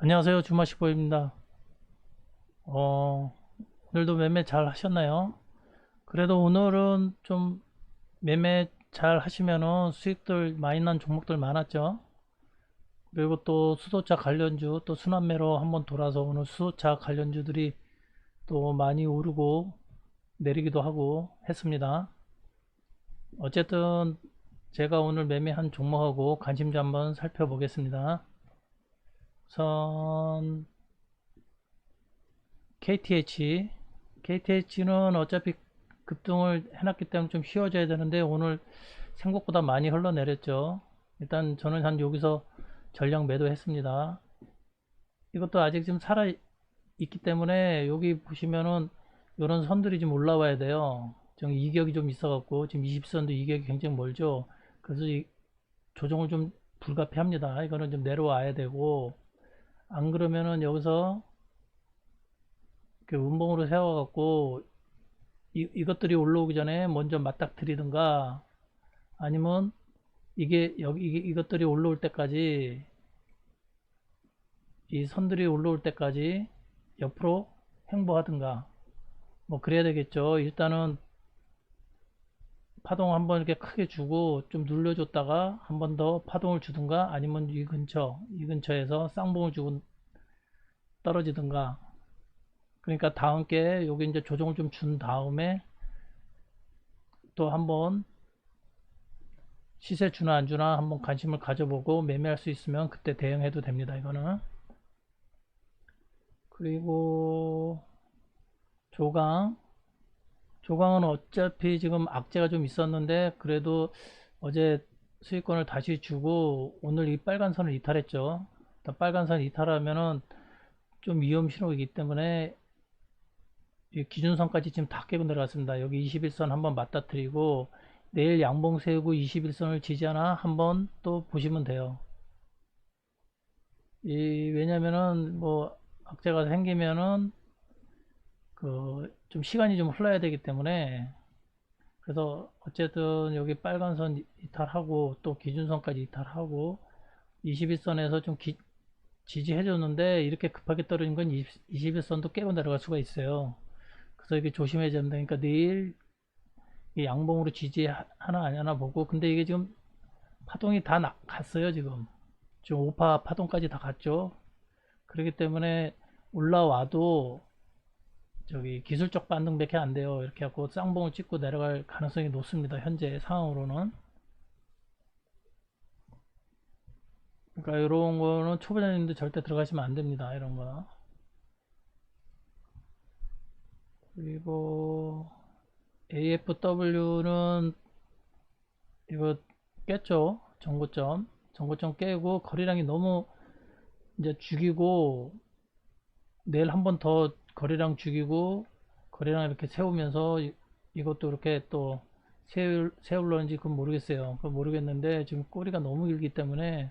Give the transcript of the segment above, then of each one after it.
안녕하세요. 주마시보입니다. 어, 오늘도 매매 잘 하셨나요? 그래도 오늘은 좀 매매 잘 하시면은 수익들 많이 난 종목들 많았죠. 그리고 또 수소차 관련주 또 순환매로 한번 돌아서 오늘 수소차 관련주들이 또 많이 오르고 내리기도 하고 했습니다. 어쨌든 제가 오늘 매매한 종목하고 관심주 한번 살펴보겠습니다. 우선 KTH KTH는 어차피 급등을 해놨기 때문에 좀 쉬워져야 되는데 오늘 생각보다 많이 흘러내렸죠. 일단 저는 한 여기서 전량 매도했습니다. 이것도 아직 지금 살아 있기 때문에 여기 보시면은 이런 선들이 좀 올라와야 돼요. 지금 이격이 좀 있어 갖고 지금 20선도 이격이 굉장히 멀죠. 그래서 이 조정을 좀 불가피합니다. 이거는 좀 내려와야 되고 안 그러면은 여기서 이렇게 음봉으로 세워갖고 이, 이것들이 올라오기 전에 먼저 맞닥뜨리든가 아니면 이게 여기 이게, 이것들이 올라올 때까지 이 선들이 올라올 때까지 옆으로 행보하든가 뭐 그래야 되겠죠. 일단은 파동 한번 이렇게 크게 주고 좀 눌러줬다가 한 번 더 파동을 주든가 아니면 이 근처 이 근처에서 쌍봉을 주고 떨어지든가. 그러니까 다음 게 여기 이제 조정을 좀 준 다음에 또 한번 시세 주나 안 주나 한번 관심을 가져보고 매매할 수 있으면 그때 대응해도 됩니다 이거는. 그리고 조강 조강은 어차피 지금 악재가 좀 있었는데 그래도 어제 수익권을 다시 주고 오늘 이 빨간 선을 이탈했죠. 빨간 선 이탈하면은 좀 위험 신호이기 때문에 기준선까지 지금 다 깨고 내려갔습니다. 여기 21선 한번 맞닥뜨리고 내일 양봉 세우고 21선을 지지하나 한번 또 보시면 돼요. 이 왜냐면은 뭐 악재가 생기면은 그 좀 시간이 좀 흘러야 되기 때문에 그래서 어쨌든 여기 빨간선 이탈하고 또 기준선까지 이탈하고 21선에서 좀 기, 지지해 줬는데 이렇게 급하게 떨어진 건 20, 21선도 깨고 내려갈 수가 있어야 그래서 이게 조심해야 된다. 그러니까 내일 양봉으로 지지하나 아니나 보고 근데 이게 지금 파동이 다 나, 갔어요 지금. 지금 5파 파동까지 다 갔죠. 그렇기 때문에 올라와도 저기 기술적 반등밖에 안 돼요. 이렇게 하고 쌍봉을 찍고 내려갈 가능성이 높습니다. 현재 상황으로는. 그러니까 이런 거는 초보자님들 절대 들어가시면 안 됩니다. 이런 거. 그리고 AFW는 이거 깼죠. 정고점. 정고점 깨고 거리량이 너무 이제 죽이고 내일 한 번 더 거리량 죽이고 거리량 이렇게 세우면서 이, 이것도 이렇게 또 세울, 세울런지 그건 모르겠어요. 그건 모르겠는데 지금 꼬리가 너무 길기 때문에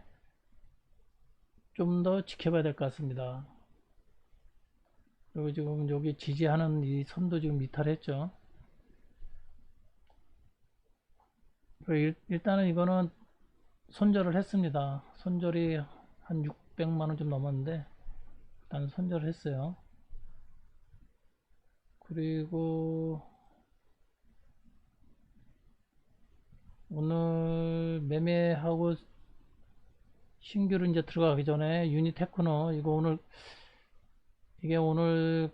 좀 더 지켜봐야 될 것 같습니다. 그리고 지금 여기 지지하는 이 선도 지금 이탈했죠. 일단은 이거는 손절을 했습니다. 손절이 한 600만원 좀 넘었는데 일단 손절을 했어요. 그리고 오늘 매매하고 신규로 이제 들어가기 전에 유니테크노 이거 오늘 이게 오늘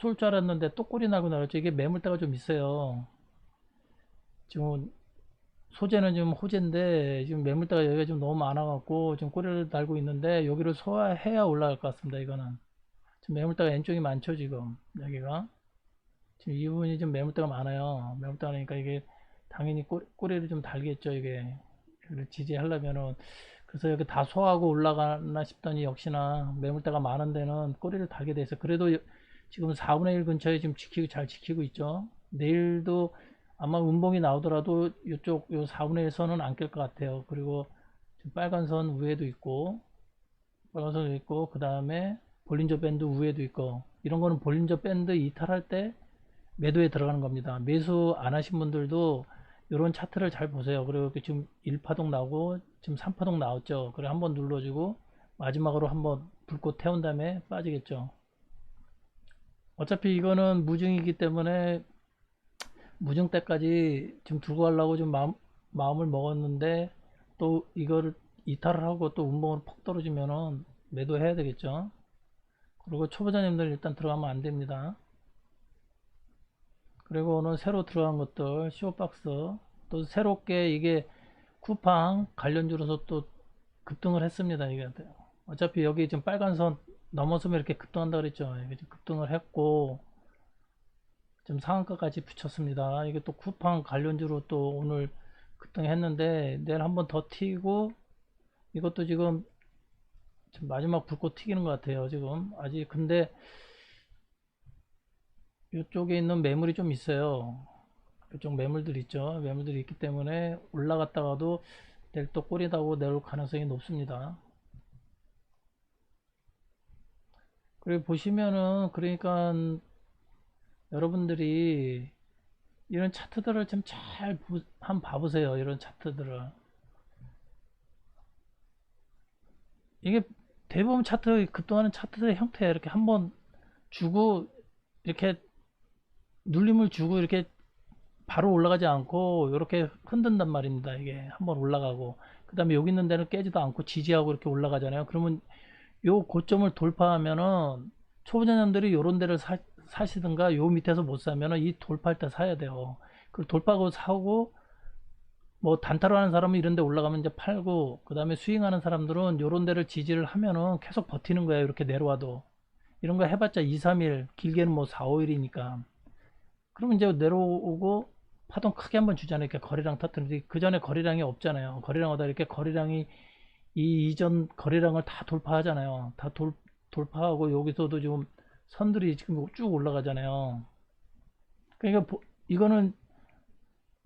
쏠 줄 알았는데 또 꼬리 나고 나왔죠. 이게 매물대가 좀 있어요. 지금 소재는 지금 호재인데 지금 매물대가 여기가 좀 너무 많아 갖고 지금 꼬리를 달고 있는데 여기를 소화해야 올라갈 것 같습니다 이거는 지금 매물대가 왼쪽이 많죠 지금. 여기가. 지금 이 부분이 좀 매물대가 많아요. 매물대가 그러니까 이게 당연히 꼬리, 꼬리를 좀 달겠죠 이게. 지지하려면은. 그래서 여기 다 소화하고 올라가나 싶더니 역시나 매물대가 많은 데는 꼬리를 달게 돼서 그래도 지금 4분의 1 근처에 지금 지키고 잘 지키고 있죠. 내일도 아마 운봉이 나오더라도 이쪽 요 4분의 1 선은 안 깰 것 같아요. 그리고 빨간 선 위에도 있고 빨간 선 있고 그 다음에 볼린저 밴드 위에도 있고 이런 거는 볼린저 밴드 이탈할 때 매도에 들어가는 겁니다. 매수 안 하신 분들도 이런 차트를 잘 보세요. 그리고 이렇게 지금 1파동 나오고 지금 3파동 나왔죠. 그래 한번 눌러주고 마지막으로 한번 불꽃 태운 다음에 빠지겠죠. 어차피 이거는 무증이기 때문에 무증 때까지 지금 두고 가려고 좀 마음, 마음을 먹었는데 또 이거를 이탈을 하고 또 운봉으로 퍽 떨어지면은 매도해야 되겠죠. 그리고 초보자님들 일단 들어가면 안 됩니다. 그리고 오늘 새로 들어간 것들 쇼박스 또 새롭게 이게 쿠팡 관련주로서 또 급등을 했습니다. 이게 어차피 여기 지금 빨간 선 넘어서면 이렇게 급등한다 그랬죠. 이게 지금 급등을 했고 지금 상한가까지 붙였습니다. 이게 또 쿠팡 관련주로 또 오늘 급등했는데 내일 한번 더 튀고 이것도 지금 지금 마지막 불꽃 튀기는 것 같아요. 지금 아직 근데 이쪽에 있는 매물이 좀 있어요. 이쪽 매물들 있죠. 매물들이 있기 때문에 올라갔다가도 내일 또 꼬리다고 내올 가능성이 높습니다. 그리고 보시면은 그러니까 여러분들이 이런 차트들을 좀 잘 한번 봐보세요. 이런 차트들을 이게 대부분 차트 급등하는 차트의 형태 이렇게 한번 주고 이렇게 눌림을 주고 이렇게 바로 올라가지 않고 이렇게 흔든단 말입니다. 이게 한번 올라가고 그 다음에 여기 있는 데는 깨지도 않고 지지하고 이렇게 올라가잖아요. 그러면 요 고점을 돌파하면은 초보자님들이 요런 데를 사, 사시든가 요 밑에서 못 사면은 이 돌파할 때 사야 돼요. 그 돌파하고 사고 뭐 단타로 하는 사람은 이런 데 올라가면 이제 팔고 그 다음에 스윙하는 사람들은 요런 데를 지지를 하면은 계속 버티는 거예요. 이렇게 내려와도 이런 거 해봤자 2, 3일 길게는 뭐 4, 5일이니까 그러면 이제 내려오고 파동 크게 한번 주잖아요. 이렇게 거리랑 터트리는데 그 전에 거리량이 없잖아요. 거리량 하다 이렇게 거리량이 이 이전 거리량을 다 돌파하잖아요. 다 돌, 돌파하고 여기서도 지금 선들이 지금 쭉 올라가잖아요. 그러니까 보- 이거는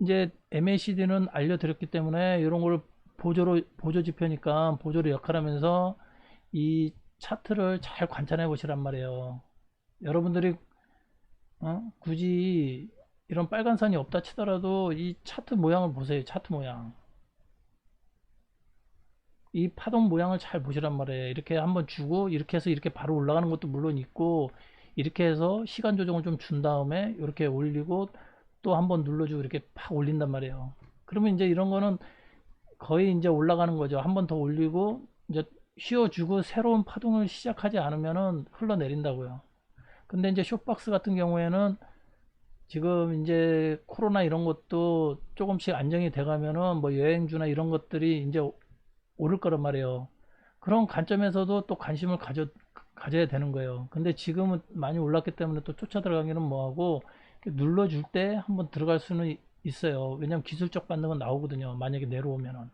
이제 MACD는 알려드렸기 때문에 이런 걸 보조로 보조 지표니까 보조로 역할하면서 이 차트를 잘 관찰해 보시란 말이에요. 여러분들이 어? 굳이 이런 빨간 선이 없다 치더라도 이 차트 모양을 보세요. 차트 모양. 이 파동 모양을 잘 보시란 말이에요. 이렇게 한번 주고 이렇게 해서 이렇게 바로 올라가는 것도 물론 있고 이렇게 해서 시간 조정을 좀 준 다음에 이렇게 올리고 또 한 번 눌러주고 이렇게 팍 올린단 말이에요. 그러면 이제 이런 거는 거의 이제 올라가는 거죠. 한 번 더 올리고 이제 쉬어주고 새로운 파동을 시작하지 않으면은 흘러내린다고요. 근데 이제 쇼박스 같은 경우에는 지금 이제 코로나 이런 것도 조금씩 안정이 돼가면은 뭐 여행주나 이런 것들이 이제 오를 거란 말이에요. 그런 관점에서도 또 관심을 가져, 가져야 되는 거예요. 근데 지금은 많이 올랐기 때문에 또 쫓아 들어가기는 뭐하고 눌러줄 때 한번 들어갈 수는 있어요. 왜냐면 기술적 반등은 나오거든요. 만약에 내려오면은.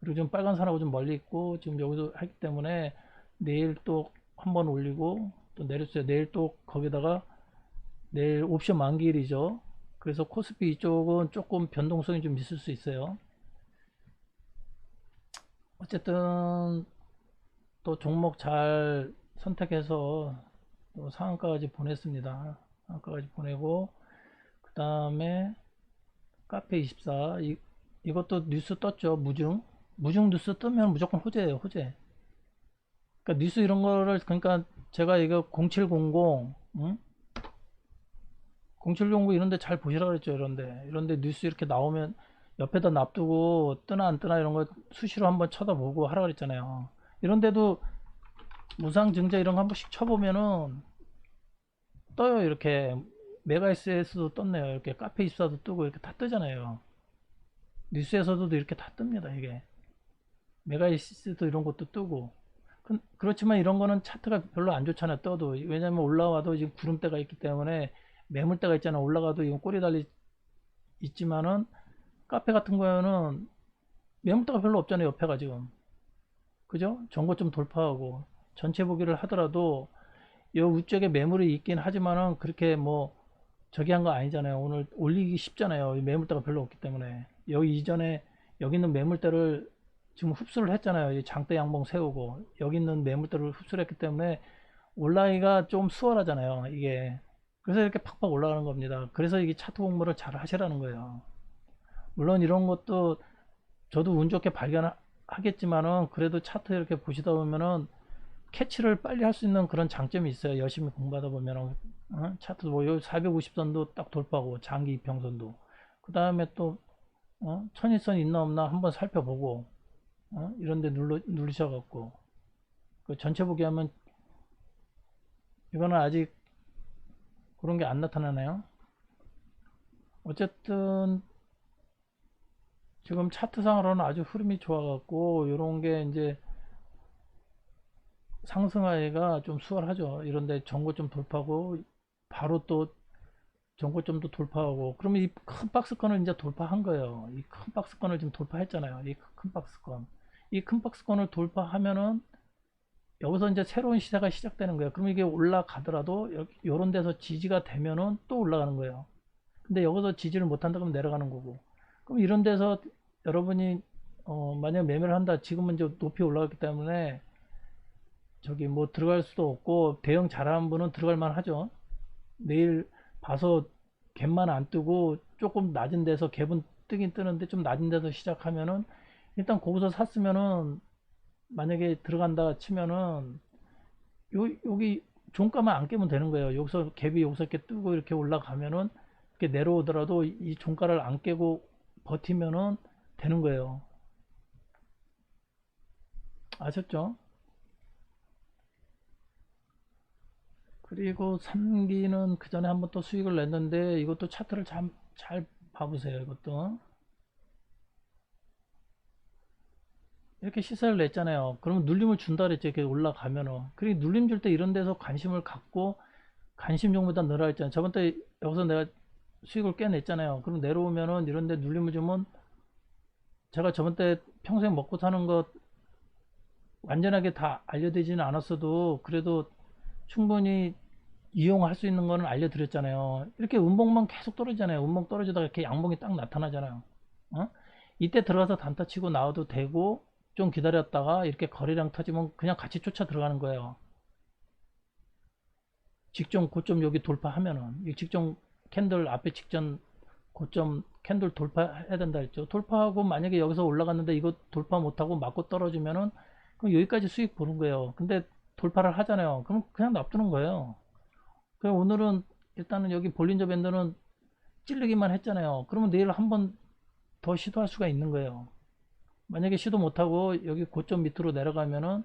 그리고 지금 빨간 선하고 좀 멀리 있고 지금 여기서 하기 때문에 내일 또 한번 올리고 또 내렸어요. 내일 또 거기다가 내일 옵션 만기일이죠. 그래서 코스피 이쪽은 조금 변동성이 좀 있을 수 있어요. 어쨌든 또 종목 잘 선택해서 또 상한가까지 보냈습니다. 상한가까지 보내고 그 다음에 카페24 이, 이것도 뉴스 떴죠. 무중 무중 뉴스 뜨면 무조건 호재예요. 호재. 그러니까 뉴스 이런 거를 그러니까 제가 이거 0700 응? 0709 이런데 잘 보시라 그랬죠. 이런데 이런데 뉴스 이렇게 나오면 옆에다 놔두고 뜨나 안 뜨나 이런 거 수시로 한번 쳐다보고 하라 그랬잖아요. 이런데도 무상 증자 이런 거 한 번씩 쳐보면은 떠요. 이렇게 메가S에서도 떴네요. 이렇게 카페 입사도 뜨고 이렇게 다 뜨잖아요. 뉴스에서도 이렇게 다 뜹니다. 이게 메가이시스도 이런 것도 뜨고 그, 그렇지만 이런 거는 차트가 별로 안 좋잖아요. 떠도 왜냐면 올라와도 지금 구름대가 있기 때문에 매물대가 있잖아. 올라가도 이건 꼬리 달리 있지만은 카페 같은 거에는 매물대가 별로 없잖아요. 옆에가 지금 그죠? 전고 좀 돌파하고 전체 보기를 하더라도 요 위쪽에 매물이 있긴 하지만은 그렇게 뭐 저기 한 거 아니잖아요. 오늘 올리기 쉽잖아요. 이 매물대가 별로 없기 때문에 여기 이전에 여기 있는 매물대를 지금 흡수를 했잖아요. 이 장대 양봉 세우고 여기 있는 매물대를 흡수를 했기 때문에 올라가기가 좀 수월하잖아요. 이게 그래서 이렇게 팍팍 올라가는 겁니다. 그래서 이게 차트 공부를 잘 하시라는 거예요. 물론 이런 것도 저도 운 좋게 발견하겠지만은 그래도 차트 이렇게 보시다 보면은 캐치를 빨리 할 수 있는 그런 장점이 있어요. 열심히 공부하다 보면은 어? 차트 뭐 450선도 딱 돌파하고 장기 이평선도 그 다음에 또 어? 천일선 있나 없나 한번 살펴보고 어? 이런데 눌러 누르셔갖고 그 전체 보기 하면 이거는 아직 그런 게 안 나타나네요. 어쨌든 지금 차트상으로는 아주 흐름이 좋아갖고 이런 게 이제 상승하기가 좀 수월하죠. 이런데 전고점 돌파하고 바로 또 전고점도 돌파하고 그러면 이 큰 박스권을 이제 돌파한 거예요. 이 큰 박스권을 지금 돌파했잖아요. 이 큰 박스권. 이 큰 박스권을 돌파하면은 여기서 이제 새로운 시세가 시작되는 거예요. 그럼 이게 올라가더라도 이런 데서 지지가 되면은 또 올라가는 거예요. 근데 여기서 지지를 못한다 그러면 내려가는 거고. 그럼 이런 데서 여러분이 어 만약 매매를 한다. 지금은 이제 높이 올라갔기 때문에 저기 뭐 들어갈 수도 없고 대응 잘하는 분은 들어갈 만 하죠. 내일 봐서 갭만 안 뜨고 조금 낮은 데서 갭은 뜨긴 뜨는데 좀 낮은 데서 시작하면은 일단 거기서 샀으면은 만약에 들어간다 치면은 요 여기 종가만 안 깨면 되는 거예요. 여기서 갭이 여기서 이렇게 뜨고 이렇게 올라가면은 이렇게 내려오더라도 이 종가를 안 깨고 버티면은 되는 거예요. 아셨죠? 그리고 3기는 그 전에 한번 또 수익을 냈는데 이것도 차트를 잘, 잘 봐보세요. 이것도 이렇게 시세를 냈잖아요. 그러면 눌림을 준다 그랬죠. 이렇게 올라가면은. 그리고 눌림 줄 때 이런 데서 관심을 갖고 관심 정보다 넣으라 했잖아요. 저번 때 여기서 내가 수익을 꽤 냈잖아요. 그럼 내려오면은 이런 데 눌림을 주면 제가 저번 때 평생 먹고 사는 것 완전하게 다 알려드리지는 않았어도 그래도 충분히 이용할 수 있는 거는 알려드렸잖아요. 이렇게 운봉만 계속 떨어지잖아요. 운봉 떨어지다가 이렇게 양봉이 딱 나타나잖아요. 어? 이때 들어가서 단타 치고 나와도 되고 좀 기다렸다가 이렇게 거래량 터지면 그냥 같이 쫓아 들어가는 거예요. 직전 고점 여기 돌파하면은 이 직전 캔들 앞에 직전 고점 캔들 돌파해야 된다 했죠. 돌파하고 만약에 여기서 올라갔는데 이거 돌파 못하고 맞고 떨어지면은 그럼 여기까지 수익 보는 거예요. 근데 돌파를 하잖아요. 그럼 그냥 놔두는 거예요. 그럼 오늘은 일단은 여기 볼린저 밴드는 찔르기만 했잖아요. 그러면 내일 한 번 더 시도할 수가 있는 거예요. 만약에 시도 못하고 여기 고점 밑으로 내려가면은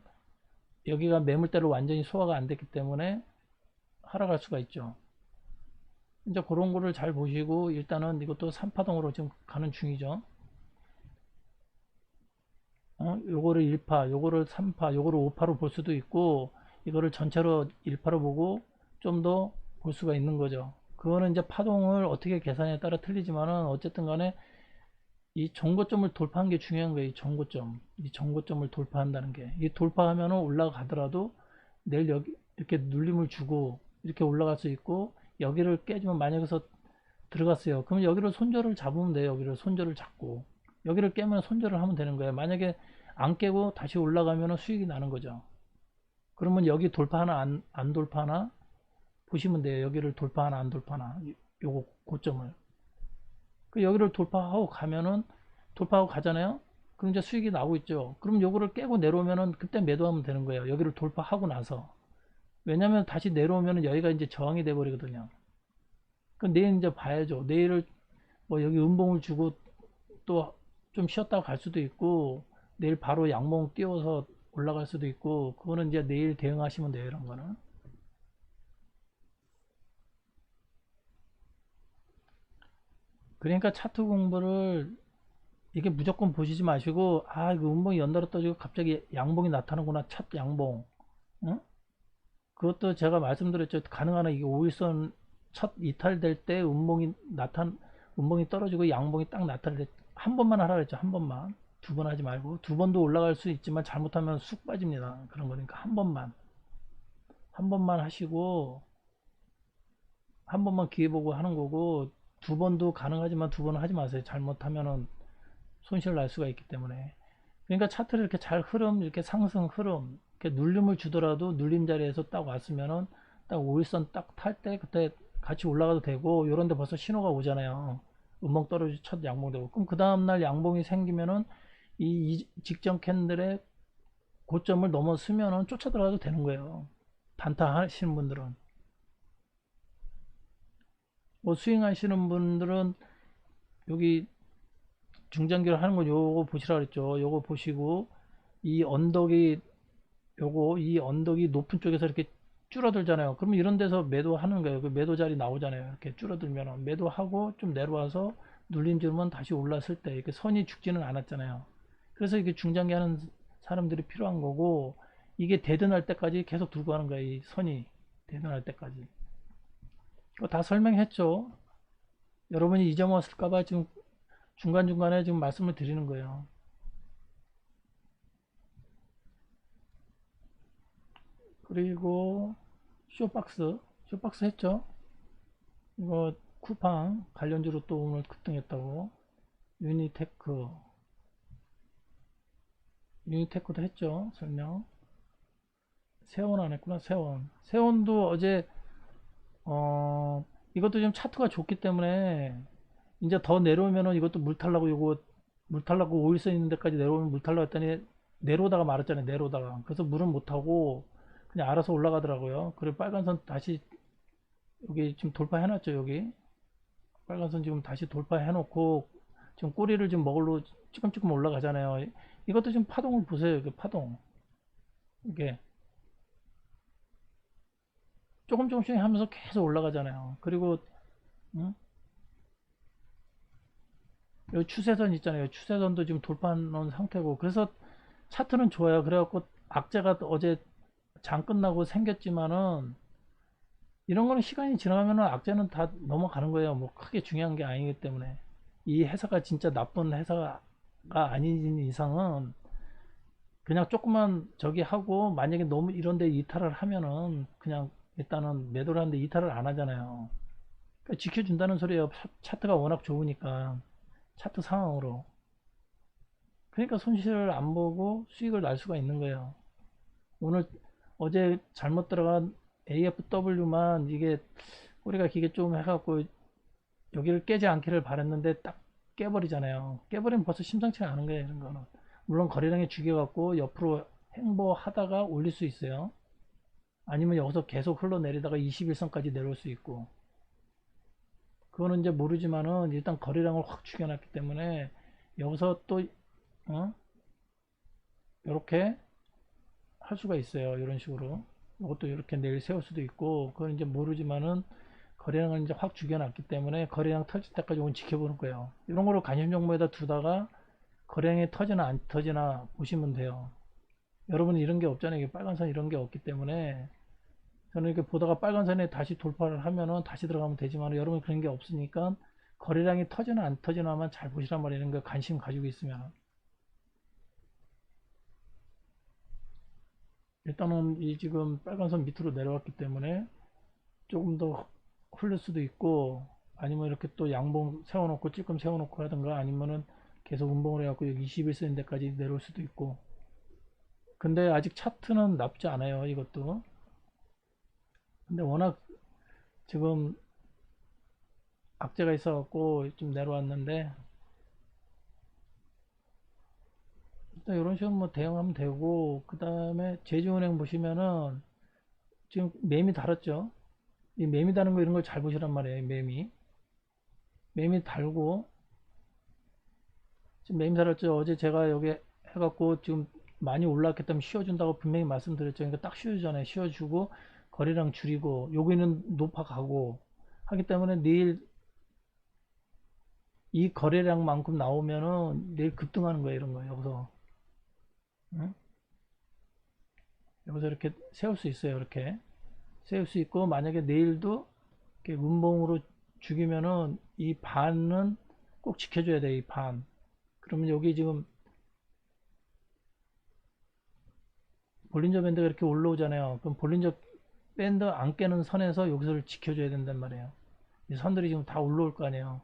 여기가 매물대로 완전히 소화가 안 됐기 때문에 하락할 수가 있죠. 이제 그런 거를 잘 보시고 일단은 이것도 3파동으로 지금 가는 중이죠. 어? 요거를 1파, 요거를 3파, 요거를 5파로 볼 수도 있고 이거를 전체로 1파로 보고 좀 더 볼 수가 있는 거죠. 그거는 이제 파동을 어떻게 계산에 따라 틀리지만은 어쨌든 간에 이 정고점을 돌파한 게 중요한 거예요. 이 정고점. 이 정고점을 돌파한다는 게. 이 돌파하면 올라가더라도 내일 여기 이렇게 눌림을 주고 이렇게 올라갈 수 있고 여기를 깨지면 만약에서 들어갔어요. 그럼 여기를 손절을 잡으면 돼요. 여기를 손절을 잡고 여기를 깨면 손절을 하면 되는 거예요. 만약에 안 깨고 다시 올라가면 수익이 나는 거죠. 그러면 여기 돌파하나 안, 안 돌파하나 보시면 돼요. 여기를 돌파하나 안 돌파하나 요거 고점을 그 여기를 돌파하고 가면은 돌파하고 가잖아요. 그럼 이제 수익이 나오고 있죠. 그럼 요거를 깨고 내려오면은 그때 매도하면 되는 거예요. 여기를 돌파하고 나서 왜냐면 다시 내려오면은 여기가 이제 저항이 돼 버리거든요. 그 내일 이제 봐야죠. 내일을 뭐 여기 음봉을 주고 또 좀 쉬었다가 갈 수도 있고 내일 바로 양봉 띄워서 올라갈 수도 있고 그거는 이제 내일 대응하시면 돼요. 이런 거는. 그러니까 차트 공부를 이게 무조건 보시지 마시고 아 이거 음봉이 연달아 떠지고 갑자기 양봉이 나타나구나 첫 양봉 응? 그것도 제가 말씀드렸죠 가능하나 이게 5일선 첫 이탈될 때 음봉이 나타 음봉이 떨어지고 양봉이 딱 나타날 때 한 번만 하라 그랬죠 한 번만 두 번 하지 말고 두 번도 올라갈 수 있지만 잘못하면 쑥 빠집니다 그런 거니까 한 번만 한 번만 하시고 한 번만 기회 보고 하는 거고 두 번도 가능하지만 두 번은 하지 마세요. 잘못하면은 손실 날 수가 있기 때문에. 그러니까 차트를 이렇게 잘 흐름, 이렇게 상승 흐름, 이렇게 눌림을 주더라도 눌림 자리에서 딱 왔으면은 딱 5일선 딱 탈 때 그때 같이 올라가도 되고, 요런데 벌써 신호가 오잖아요. 음봉 떨어지 첫 양봉 되고 그럼 그 다음날 양봉이 생기면은 이, 이 직전 캔들의 고점을 넘어서면은 쫓아 들어가도 되는 거예요. 단타 하시는 분들은 뭐 스윙 하시는 분들은 여기 중장기를 하는 거 요거 보시라 그랬죠. 요거 보시고 이 언덕이 요거 이 언덕이 높은 쪽에서 이렇게 줄어들잖아요. 그러면 이런 데서 매도하는 거예요. 그 매도 자리 나오잖아요. 이렇게 줄어들면 매도하고 좀 내려와서 눌림 주면 다시 올랐을 때 이렇게 선이 죽지는 않았잖아요. 그래서 이게 중장기 하는 사람들이 필요한 거고 이게 대든할 때까지 계속 두고 가는 거예요. 이 선이 대든할 때까지. 이거 다 설명했죠. 여러분이 잊어먹었을까봐 지금 중간중간에 지금 말씀을 드리는 거예요. 그리고 쇼박스 쇼박스 했죠 이거 쿠팡 관련주로 또 오늘 급등했다고 유니테크 유니테크도 했죠 설명 세원 안 했구나 세원 세원도 어제 어 이것도 좀 차트가 좋기 때문에 이제 더 내려오면은 이것도 물탈라고 이거 물탈라고 오일 써 있는 데까지 내려오면 물탈라고 했더니 내려오다가 말았잖아요 내려오다가 그래서 물은 못하고 그냥 알아서 올라가더라고요. 그리고 빨간선 다시 여기 지금 돌파해 놨죠. 여기 빨간선 지금 다시 돌파해 놓고 지금 꼬리를 좀 먹을로 찌끔찌끔 올라가잖아요. 이것도 지금 파동을 보세요. 이게 파동 이게 조금 조금씩 하면서 계속 올라가잖아요. 그리고 응? 여기 추세선 있잖아요. 추세선도 지금 돌파한 상태고 그래서 차트는 좋아요. 그래갖고 악재가 어제 장 끝나고 생겼지만은 이런 거는 시간이 지나가면 악재는 다 넘어가는 거예요. 뭐 크게 중요한 게 아니기 때문에 이 회사가 진짜 나쁜 회사가 아닌 이상은 그냥 조금만 저기 하고 만약에 너무 이런데 이탈을 하면은 그냥 일단은 매도를 하는데 이탈을 안 하잖아요. 그러니까 지켜준다는 소리예요. 차트가 워낙 좋으니까 차트 상황으로. 그러니까 손실을 안 보고 수익을 날 수가 있는 거예요. 오늘 어제 잘못 들어간 AFW만 이게 우리가 기계 좀 해갖고 여기를 깨지 않기를 바랬는데 딱 깨버리잖아요. 깨버리면 벌써 심상치가 않은 거예요. 이런 거는. 물론 거래량이 죽여갖고 옆으로 행보하다가 올릴 수 있어요. 아니면 여기서 계속 흘러내리다가 21선까지 내려올 수 있고 그거는 이제 모르지만은 일단 거래량을 확 죽여놨기 때문에 여기서 또 어? 이렇게 할 수가 있어요. 이런 식으로. 이것도 이렇게 내일 세울 수도 있고, 그건 이제 모르지만은 거래량을 이제 확 죽여놨기 때문에 거래량 터질 때까지 오늘 지켜보는 거예요. 이런 거를 관심 정보에다 두다가 거래량이 터지나 안 터지나 보시면 돼요. 여러분은 이런 게 없잖아요. 빨간선 이런 게 없기 때문에 저는 이렇게 보다가 빨간선에 다시 돌파를 하면은 다시 들어가면 되지만 여러분 그런 게 없으니까 거래량이 터지나 안 터지나만 잘 보시란 말이에요. 거 관심 가지고 있으면. 일단은 이 지금 빨간선 밑으로 내려왔기 때문에 조금 더 흘릴 수도 있고 아니면 이렇게 또 양봉 세워놓고 찔끔 세워놓고 하든가 아니면은 계속 운봉을 해갖고 여기 21센데까지 내려올 수도 있고. 근데 아직 차트는 나쁘지 않아요 이것도. 근데 워낙 지금 악재가 있어 갖고 좀 내려왔는데 이런 식으로 뭐 대응하면 되고 그 다음에 제주은행 보시면은 지금 매미 달았죠 이 매미 다는 거 이런 걸 잘 보시란 말이에요 매미. 매미 달고 지금 매미 달았죠. 어제 제가 여기 해갖고 지금 많이 올라왔기 때문에 쉬어준다고 분명히 말씀드렸죠. 그러니까 딱 쉬어주잖아요 쉬어주고 거리랑 줄이고 여기는 높아가고 하기 때문에 내일 이 거래량만큼 나오면은 내일 급등하는 거예요 이런 거. 여기서. 응? 여기서 이렇게 세울 수 있어요. 이렇게 세울 수 있고 만약에 내일도 이렇게 문봉으로 죽이면은 이 반은 꼭 지켜줘야 돼. 이 반. 그러면 여기 지금 볼린저 밴드가 이렇게 올라오잖아요. 그럼 볼린저 밴드 안 깨는 선에서 여기서를 지켜줘야 된단 말이에요. 이 선들이 지금 다 올라올 거 아니에요.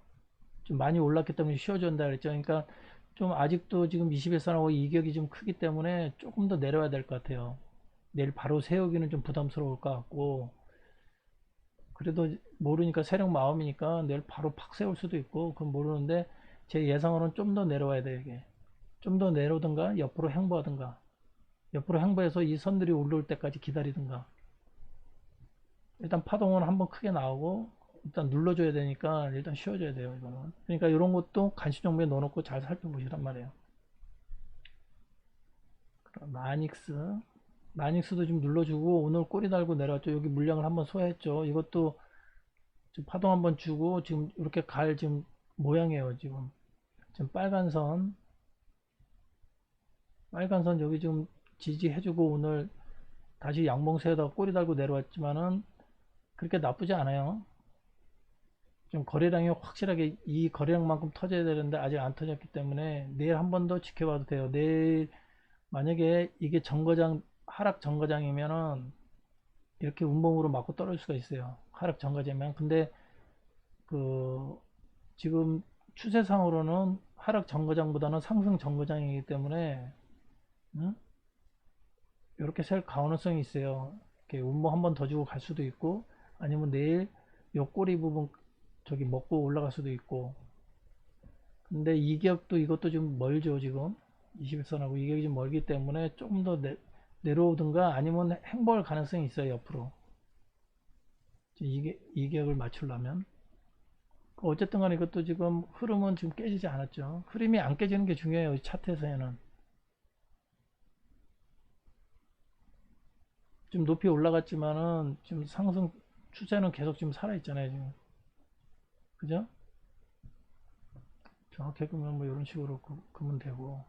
좀 많이 올랐기 때문에 쉬어준다 그랬죠. 그러니까 좀 아직도 지금 21선하고 이격이 좀 크기 때문에 조금 더 내려야 될 것 같아요. 내일 바로 세우기는 좀 부담스러울 것 같고 그래도 모르니까 세력 마음이니까 내일 바로 팍 세울 수도 있고 그건 모르는데 제 예상으로는 좀 더 내려와야 돼 이게. 좀 더 내려오든가 옆으로 행보하든가. 옆으로 행보해서 이 선들이 올라올 때까지 기다리든가. 일단 파동은 한번 크게 나오고 일단 눌러줘야 되니까 일단 쉬어줘야 돼요 이거는. 그러니까 이런 것도 간식 정보에 넣어놓고 잘 살펴보시란 말이에요. 그럼 마닉스 마닉스도 좀 눌러주고 오늘 꼬리 달고 내려왔죠 여기 물량을 한번 소화했죠. 이것도 지금 파동 한번 주고 지금 이렇게 갈 지금 모양이에요 지금. 지금 빨간 선. 빨간 선 여기 지금 지지해주고 오늘 다시 양봉세에다가 꼬리 달고 내려왔지만은 그렇게 나쁘지 않아요. 좀 거래량이 확실하게 이 거래량만큼 터져야 되는데 아직 안 터졌기 때문에 내일 한 번 더 지켜봐도 돼요. 내일 만약에 이게 정거장 하락 정거장이면은 이렇게 운봉으로 맞고 떨어질 수가 있어요. 하락 정거장이면. 근데 그 지금 추세상으로는 하락 정거장보다는 상승 정거장이기 때문에 응? 이렇게 셀 가능성이 있어요. 이렇게 운봉 한 번 더 주고 갈 수도 있고 아니면 내일 요 꼬리 부분 저기 먹고 올라갈 수도 있고. 근데 이격도 이것도 좀 멀죠 지금. 21선하고 이격이 좀 멀기 때문에 조금 더 내, 내려오든가 아니면 행보할 가능성이 있어요 옆으로. 이게 이격을 맞추려면. 어쨌든 간에 이것도 지금 흐름은 지금 깨지지 않았죠. 흐름이 안 깨지는 게 중요해요 차트에서는. 좀 높이 올라갔지만은 지금 상승 추세는 계속 지금 살아 있잖아요 지금. 그죠? 정확하게 보면 뭐 이런 식으로 그, 그면 되고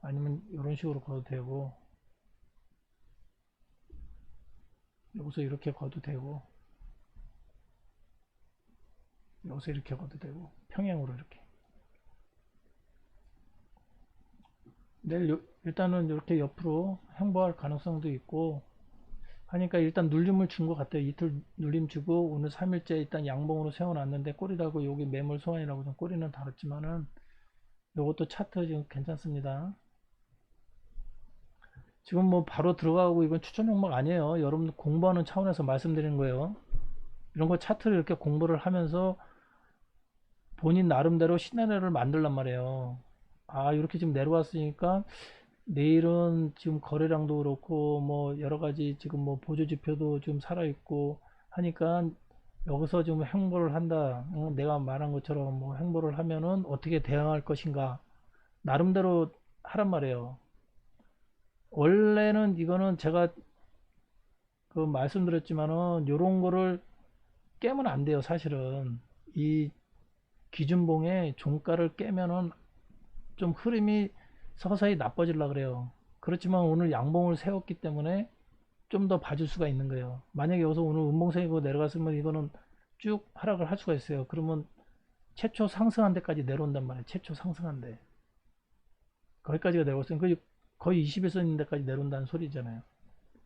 아니면 이런 식으로 거도 되고 여기서 이렇게 거도 되고 여기서 이렇게 거도 되고 평행으로 이렇게 내일 요, 일단은 이렇게 옆으로 행보할 가능성도 있고 하니까 일단 눌림을 준 것 같아요. 이틀 눌림 주고 오늘 3일째 일단 양봉으로 세워놨는데 꼬리 달고 여기 매물 소환이라고 좀 꼬리는 달았지만은 이것도 차트 지금 괜찮습니다. 지금 뭐 바로 들어가고 이건 추천 종목 아니에요. 여러분 공부하는 차원에서 말씀드리는 거예요. 이런 거 차트를 이렇게 공부를 하면서 본인 나름대로 시나리오를 만들란 말이에요. 아 이렇게 지금 내려왔으니까 내일은 지금 거래량도 그렇고 뭐 여러 가지 지금 뭐 보조 지표도 좀 살아 있고 하니까 여기서 좀 행보를 한다. 어, 내가 말한 것처럼 뭐 행보를 하면은 어떻게 대응할 것인가 나름대로 하란 말이에요. 원래는 이거는 제가 그 말씀드렸지만은 요런 거를 깨면 안 돼요. 사실은 이 기준봉의 종가를 깨면은 좀 흐름이 서서히 나빠질라 그래요. 그렇지만 오늘 양봉을 세웠기 때문에 좀 더 봐줄 수가 있는 거예요. 만약에 여기서 오늘 음봉 세고 내려갔으면 이거는 쭉 하락을 할 수가 있어요. 그러면 최초 상승한 데까지 내려온단 말이에요. 최초 상승한 데. 거기까지가 내려왔으면 거의, 거의 21선 데까지 내려온다는 소리잖아요.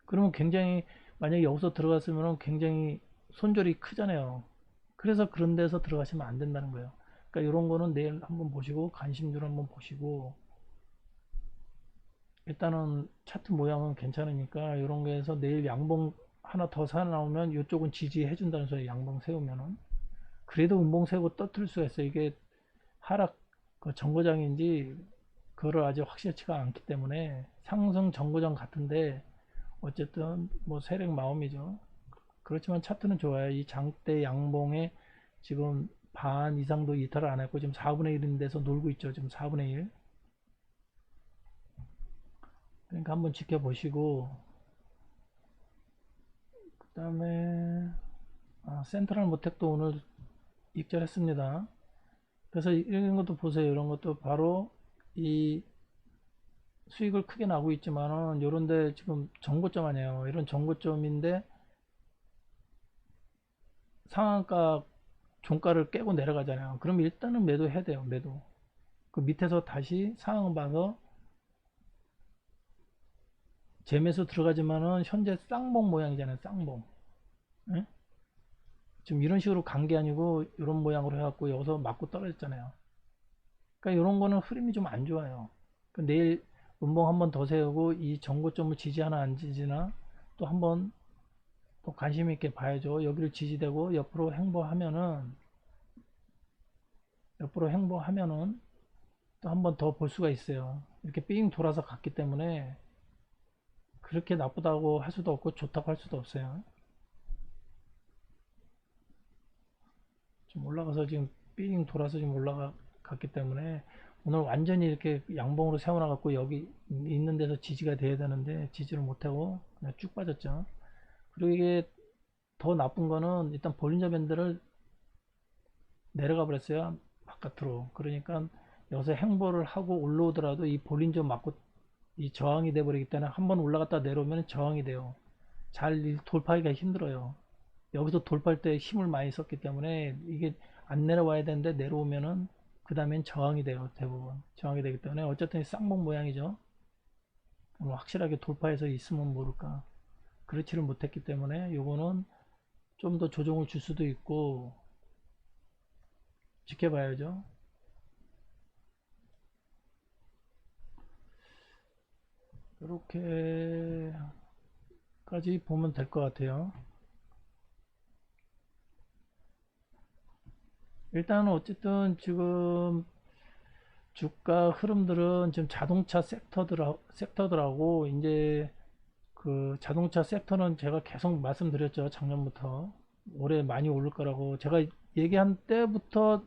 그러면 굉장히 만약에 여기서 들어갔으면 굉장히 손절이 크잖아요. 그래서 그런 데서 들어가시면 안 된다는 거예요. 그러니까 이런 거는 내일 한번 보시고 관심줄 한번 보시고 일단은 차트 모양은 괜찮으니까 이런 거에서 내일 양봉 하나 더 살아나오면 이쪽은 지지해 준다는 소리 양봉 세우면은 그래도 음봉 세우고 떠들 수가 있어요 이게 하락 그 정거장인지 그거를 아직 확실치가 않기 때문에 상승 정거장 같은데 어쨌든 뭐 세력 마음이죠. 그렇지만 차트는 좋아요. 이 장대 양봉에 지금 반 이상도 이탈을 안 했고 지금 4분의 1인 데서 놀고 있죠. 지금 4분의 1 그러니까 한번 지켜보시고 그 다음에 아, 센트럴 모텍도 오늘 입절했습니다. 그래서 이런 것도 보세요. 이런 것도 바로 이 수익을 크게 나고 있지만은 요런데 지금 정고점 아니에요. 이런 정고점인데 상한가 종가를 깨고 내려가잖아요. 그럼 일단은 매도 해야 돼요 매도. 그 밑에서 다시 상황 봐서 잼에서 들어가지만은 현재 쌍봉 모양이잖아요 쌍봉. 네? 지금 이런 식으로 간 게 아니고 이런 모양으로 해갖고 여기서 맞고 떨어졌잖아요 그러니까 이런 거는 흐름이 좀 안 좋아요 그 내일 음봉 한번 더 세우고 이 정고점을 지지하나 안 지지나 또 한번 또 관심 있게 봐야죠. 여기를 지지되고 옆으로 행보하면은 옆으로 행보하면은 또 한번 더 볼 수가 있어요. 이렇게 삥 돌아서 갔기 때문에 그렇게 나쁘다고 할 수도 없고 좋다고 할 수도 없어요. 좀 올라가서 지금 삥 돌아서 지금 올라 갔기 때문에 오늘 완전히 이렇게 양봉으로 세워놔갖고 여기 있는 데서 지지가 돼야 되는데 지지를 못하고 그냥 쭉 빠졌죠. 그리고 이게 더 나쁜 거는 일단 볼린저 밴드를 내려가 버렸어요. 바깥으로. 그러니까 여기서 행보를 하고 올라오더라도 이 볼린저 맞고 이 저항이 돼 버리기 때문에 한번 올라갔다 내려오면 저항이 돼요. 잘 돌파하기가 힘들어요. 여기서 돌파할 때 힘을 많이 썼기 때문에 이게 안 내려와야 되는데 내려오면은 그 다음엔 저항이 돼요. 대부분. 저항이 되기 때문에 어쨌든 쌍봉 모양이죠. 뭐 확실하게 돌파해서 있으면 모를까. 그렇지를 못했기 때문에 요거는 좀 더 조정을 줄 수도 있고 지켜봐야죠. 이렇게까지 보면 될 것 같아요. 일단은 어쨌든 지금 주가 흐름들은 지금 자동차 섹터들 섹터들하고 이제 그 자동차 섹터는 제가 계속 말씀드렸죠 작년부터. 올해 많이 오를 거라고. 제가 얘기한 때부터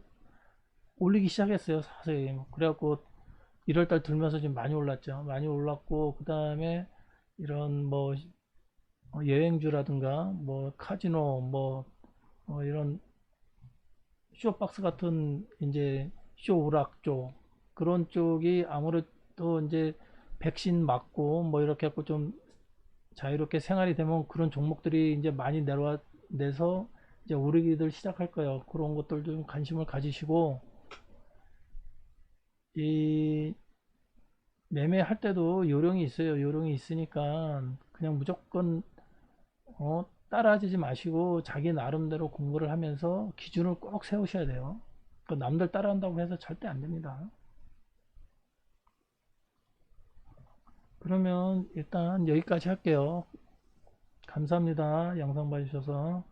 올리기 시작했어요 사실. 그래갖고 1월달 들면서 지금 많이 올랐죠. 많이 올랐고 그 다음에 이런 뭐 여행주라든가 뭐 카지노 뭐, 뭐 이런 쇼박스 같은 이제 쇼 오락 쪽 그런 쪽이 아무래도 이제 백신 맞고 뭐 이렇게 해갖고 좀 자유롭게 생활이 되면 그런 종목들이 이제 많이 내려와 내서 이제 오르기들 시작할 거예요. 그런 것들 좀 관심을 가지시고 이 매매할 때도 요령이 있어요. 요령이 있으니까 그냥 무조건 어 따라하지 마시고 자기 나름대로 공부를 하면서 기준을 꼭 세우셔야 돼요. 그 남들 따라한다고 해서 절대 안 됩니다. 그러면 일단 여기까지 할게요. 감사합니다. 영상 봐주셔서.